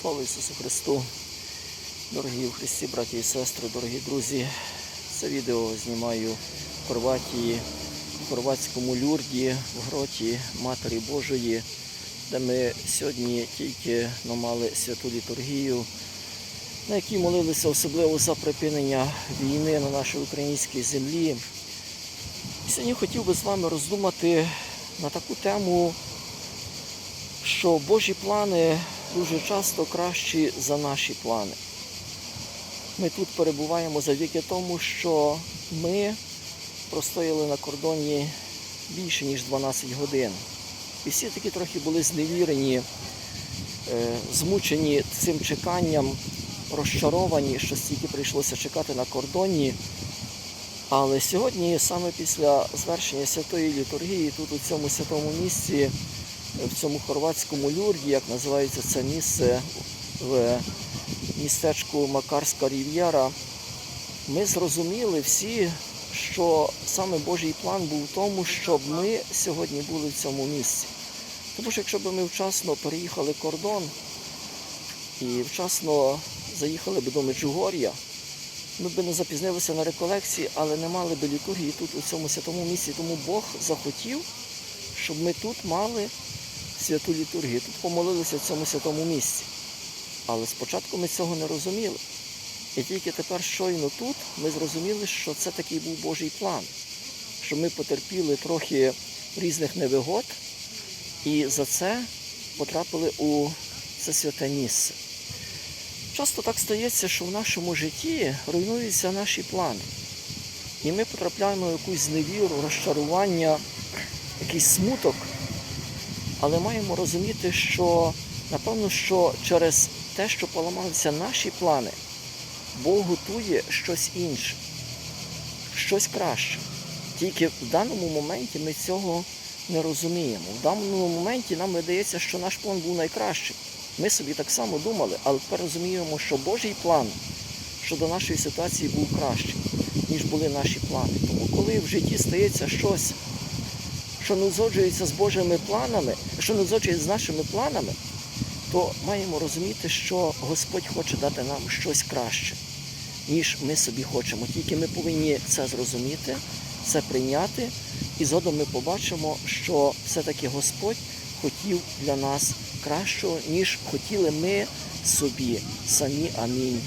Слава Ісусу Христу! Дорогі у Христі, браті і сестри, дорогі друзі. Це відео знімаю в Хорватії, в хорватському люрді, в гроті Матері Божої, де ми сьогодні тільки ну, мали святу літургію, на якій молилися особливо за припинення війни на нашій українській землі. Сьогодні хотів би з вами роздумати на таку тему, що Божі плани дуже часто кращі за наші плани. Ми тут перебуваємо завдяки тому, що ми простояли на кордоні більше, ніж 12 годин. І всі такі трохи були зневірені, е, змучені цим чеканням, розчаровані, що стільки прийшлося чекати на кордоні. Але сьогодні, саме після звершення святої літургії, тут у цьому святому місці, в цьому хорватському люрді, як називається це місце в містечку Макарська Рів'єра, ми зрозуміли всі, що саме Божий план був в тому, щоб ми сьогодні були в цьому місці. Тому що якщо б ми вчасно переїхали кордон і вчасно заїхали б до Меджугор'я, ми б не запізнилися на реколекції, але не мали б літургії тут, у цьому святому місці. Тому Бог захотів, щоб ми тут мали святу літургію, тут помолилися в цьому святому місці. Але спочатку ми цього не розуміли. І тільки тепер щойно тут ми зрозуміли, що це такий був Божий план, що ми потерпіли трохи різних невигод і за це потрапили у це святе місце. Часто так стається, що в нашому житті руйнуються наші плани. І ми потрапляємо в якусь зневіру, розчарування, якийсь смуток. Але маємо розуміти, що напевно, що через те, що поламалися наші плани, Бог готує щось інше, щось краще. Тільки в даному моменті ми цього не розуміємо. В даному моменті нам видається, що наш план був найкращий. Ми собі так само думали, але тепер розуміємо, що Божий план щодо нашої ситуації був кращий, ніж були наші плани. Тому коли в житті стається щось, що не узгоджується з Божими планами, що не узгоджується з нашими планами, то маємо розуміти, що Господь хоче дати нам щось краще, ніж ми собі хочемо. Тільки ми повинні це зрозуміти, це прийняти, і згодом ми побачимо, що все-таки Господь хотів для нас кращого, ніж хотіли ми собі самі. Амінь.